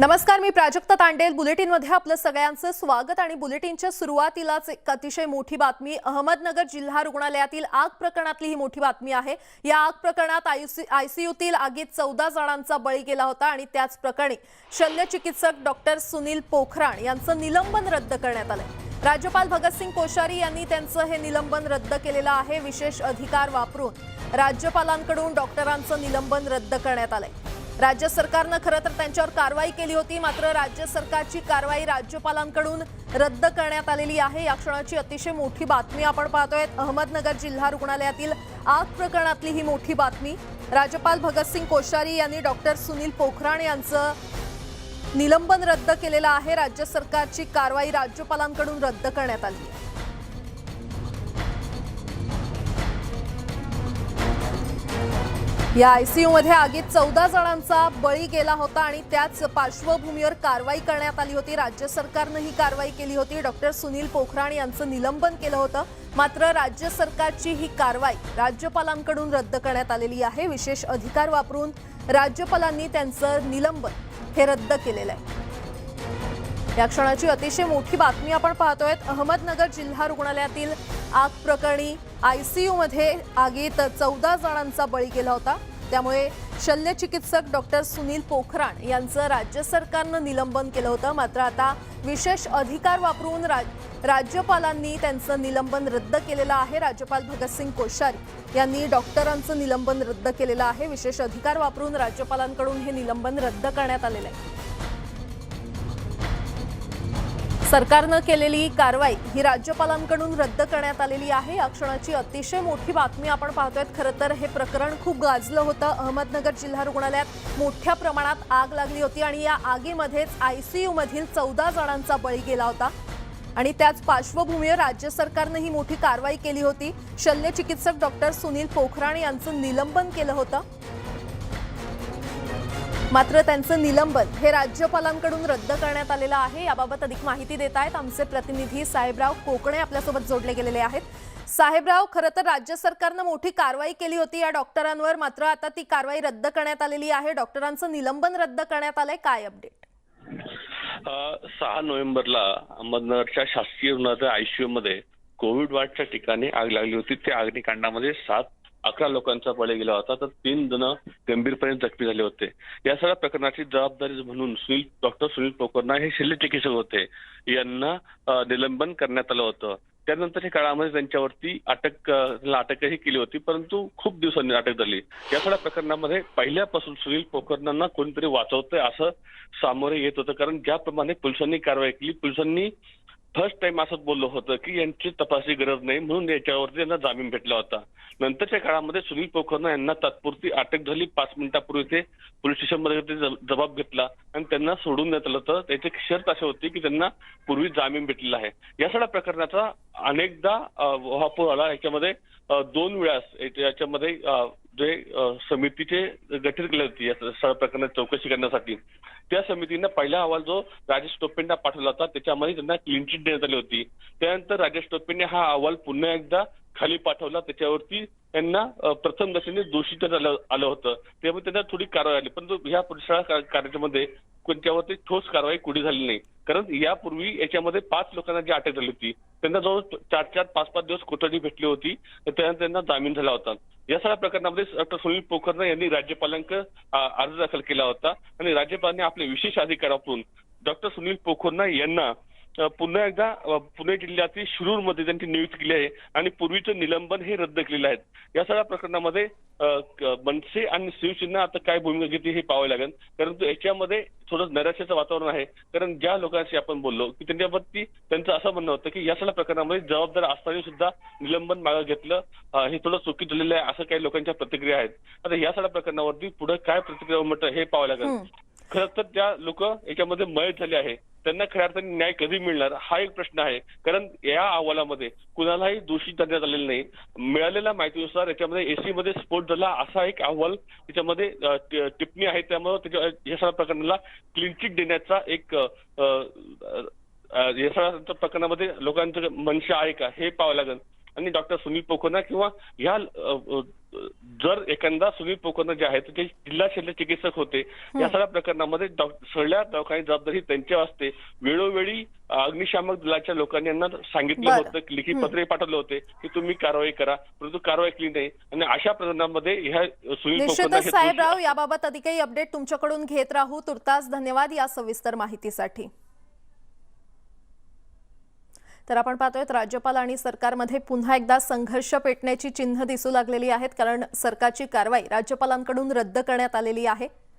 नमस्कार मी प्राजक्ता तांडेल. बुलेटिनमध्ये आपलं सगळ्यांचं स्वागत आणि बुलेटिनच्या सुरुवातीलाच एक अतिशय मोठी बातमी. अहमदनगर जिल्हा रुग्णालयातील आग प्रकरणातली ही मोठी बातमी आहे. या आग प्रकरणात आयसीयूतील आगीत चौदा जणांचा बळी गेला होता आणि त्याच प्रकरणी शल्यचिकित्सक डॉक्टर सुनील पोखराण यांचं निलंबन रद्द करण्यात आलंय. राज्यपाल भगतसिंग कोश्यारी यांनी त्यांचं हे निलंबन रद्द केलेलं आहे. विशेष अधिकार वापरून राज्यपालांकडून डॉक्टरांचं निलंबन रद्द करण्यात आलंय. राज्य सरकारनं खरं तर त्यांच्यावर कारवाई केली होती मात्र राज्य सरकारची कारवाई राज्यपालांकडून रद्द करण्यात आलेली आहे. या क्षणाची अतिशय मोठी बातमी आपण पाहतोय. अहमदनगर जिल्हा रुग्णालयातील आग प्रकरणातली ही मोठी बातमी. राज्यपाल भगतसिंग कोश्यारी यांनी डॉक्टर सुनील पोखराण यांचं निलंबन रद्द केलेलं आहे. राज्य सरकारची कारवाई राज्यपालांकडून रद्द करण्यात आली आहे. या आयसीयूमध्ये आगीत चौदा जणांचा बळी गेला होता आणि त्याच पार्श्वभूमीवर कारवाई करण्यात आली होती. राज्य सरकारनं ही कारवाई केली होती. डॉक्टर सुनील पोखराण यांचं निलंबन केलं होतं. मात्र राज्य सरकारची ही कारवाई राज्यपालांकडून रद्द करण्यात आलेली आहे. विशेष अधिकार वापरून राज्यपालांनी त्यांचं निलंबन हे रद्द केलेलं आहे. या क्षणाची अतिशय मोठी बातमी आपण पाहतोय. अहमदनगर जिल्हा रुग्णालयातील आग प्रकरणी आयसीयूमध्ये आगीत चौदा जणांचा बळी गेला होता. त्यामुळे शल्यचिकित्सक डॉक्टर सुनील पोखराण यांचं राज्य सरकारनं निलंबन केलं होतं. मात्र आता विशेष अधिकार वापरून राज- राज्यपालांनी त्यांचं निलंबन रद्द केलेलं आहे. राज्यपाल भगतसिंग कोश्यारी यांनी डॉक्टरांचं निलंबन रद्द केलेलं आहे. विशेष अधिकार वापरून राज्यपालांकडून हे निलंबन रद्द करण्यात आलेलं आहे. सरकारनं केलेली कारवाई ही राज्यपालांकडून रद्द करण्यात आलेली आहे. या क्षणाची अतिशय मोठी बातमी आपण पाहतोय. खरं तर हे प्रकरण खूप गाजलं होतं. अहमदनगर जिल्हा रुग्णालयात मोठ्या प्रमाणात आग लागली होती आणि या आगीमध्येच सी मधील चौदा जणांचा बळी गेला होता. आणि त्याच पार्श्वभूमीवर राज्य सरकारनं ही मोठी कारवाई केली होती. शल्यचिकित्सक डॉक्टर सुनील पोखराणे यांचं निलंबन केलं होतं. मात्र त्यांचं निलंबन हे राज्यपालांकडून रद्द करण्यात आलेलं आहे. याबाबत अधिक माहिती देत आहेत आमचे प्रतिनिधी साहेबराव कोकणे आपल्यासोबत जोडले गेलेले आहेत. साहेबराव खरं तर राज्य सरकारनं मोठी कारवाई केली होती या डॉक्टरांवर. मात्र आता ती कारवाई रद्द करण्यात आलेली आहे. डॉक्टरांचं निलंबन रद्द करण्यात आलंय. काय अपडेट सहा नोव्हेंबरला अहमदनगरच्या शासकीय रुग्णालय आयसीयू मध्ये कोविड वार्डच्या ठिकाणी आग लागली होती. त्या अग्निकांडामध्ये सात अकरा लोकांचा बळी गेला होता तर तीन जण गंभीरपणे जखमी झाले होते. या सगळ्या प्रकरणाची जबाबदारी म्हणून सुनील डॉक्टर सुनील पोकरणा हे शल्यचिकित्सक होते. यांना निलंबन करण्यात आलं होतं. त्यानंतरच्या काळामध्ये त्यांच्यावरती अटक अटकही केली होती परंतु खूप दिवसांनी अटक झाली. या सगळ्या प्रकरणामध्ये पहिल्यापासून सुनील पोखरणांना कोणीतरी वाचवतंय असं सामोरे येत होतं कारण ज्याप्रमाणे पोलिसांनी कारवाई केली पोलिसांनी फर्स्ट टाइम असं बोललो होतं की यांची तपासणी गरज नाही म्हणून याच्यावरती त्यांना जामीन भेटला होता. नंतरच्या काळामध्ये सुनील पोखरना यांना तात्पुरती अटक झाली. पाच मिनिटापूर्वी ते पोलीस स्टेशनमध्ये जबाब घेतला आणि त्यांना सोडून देण्यात आलं होतं. त्याची शर्त अशी होती की त्यांना पूर्वी जामीन भेटलेला आहे. या सगळ्या प्रकरणाचा अनेकदा अ, आला याच्यामध्ये दोन वेळास याच्यामध्ये जे समितीचे गठीत केले होते या सगळ्या प्रकरणात चौकशी करण्यासाठी त्या समितीनं पहिला अहवाल जो राजेश टोपेंना पाठवला होता त्याच्यामध्ये त्यांना क्लीन चिट देण्यात आली होती. त्यानंतर राजेश टोपेंनी हा अहवाल पुन्हा एकदा खाली पाठवला त्याच्यावरती त्यांना प्रथम दशेने दोषी आलं होतं. त्यामुळे त्यांना थोडी कारवाई आली परंतु ह्या पुढच्या का- कोणत्यावरती ठोस कारवाई कुठे झाली नाही. कारण यापूर्वी याच्यामध्ये पाच लोकांना जी अटक झाली होती त्यांना जवळ चार चार पाच पाच दिवस कोठडी भेटली होती तर त्यांना जामीन झाला होता. या सगळ्या प्रकरणामध्ये डॉक्टर सुनील पोखरना यांनी राज्यपालांक अर्ज दाखल केला होता. आणि राज्यपालांनी आपले विशेष अधिकार वापरून डॉक्टर सुनील पोखरना यांना पुन्हा एकदा पुणे जिल्ह्यातील शिरूरमध्ये त्यांची नियुक्ती केली आहे आणि पूर्वीचं निलंबन हे रद्द केलेलं आहे. या सगळ्या प्रकरणामध्ये मनसे आणि शिवसेना आता काय भूमिका घेते हे पाहावं लागेल. परंतु याच्यामध्ये थोडं नैराश्याचं वातावरण आहे. कारण ज्या लोकांशी आपण बोललो की त्यांच्यावरती त्यांचं असं म्हणणं होतं की या सगळ्या प्रकरणामध्ये जबाबदार असताना सुद्धा निलंबन मागं घेतलं हे थोडं चुकीचं झालेलं आहे असं काही लोकांच्या प्रतिक्रिया आहेत. आता या सगळ्या प्रकरणावरती पुढे काय प्रतिक्रिया उमटतं हे पाहावं लागेल. खरं तर त्या लोक याच्यामध्ये मयत झाले आहे. त्यांना खऱ्या अर्थाने न्याय कधी मिळणार? हा एक प्रश्न आहे. कारण या अहवालामध्ये कुणालाही दोषी धरण्यात आलेलं नाही. मिळालेल्या माहितीनुसार याच्यामध्ये एसी मध्ये स्फोट झाला असा एक अहवाल त्याच्यामध्ये टिप्पणी आहे. त्यामुळे त्याच्या या सगळ्या प्रकरणाला क्लिनचिट देण्याचा एक या सगळ्या प्रकरणामध्ये लोकांचं मनशा आहे का? हे पाहावं लागेल. आणि डॉक्टर सुनील पोखरना किंवा ह्या जर एखादा सुनील पोखरना जे आहेत ते जिल्हा शल्य चिकित्सक होते या सगळ्या प्रकरणामध्ये सगळ्या दवाखान्याची जबाबदारी त्यांच्या असते. वेळोवेळी अग्निशामक दलाच्या लोकांनी यांना सांगितलं. होतं लिखित पत्र पाठवले होते की तुम्ही कारवाई करा परंतु कारवाई केली नाही. आणि अशा प्रकरणामध्ये ह्या सुनील निश्चितच साहेबराव याबाबत अधिकही अपडेट तुमच्याकडून घेत राहू. तुर्तास धन्यवाद या सविस्तर माहितीसाठी. तर आपण पाहतोय राज्यपाल आणि सरकारमध्ये पुन्हा एकदा संघर्ष पेटण्याची चिन्ह दिसू लागलेली आहेत कारण सरकारची कारवाई राज्यपालांकडून रद्द करण्यात आलेली आहे.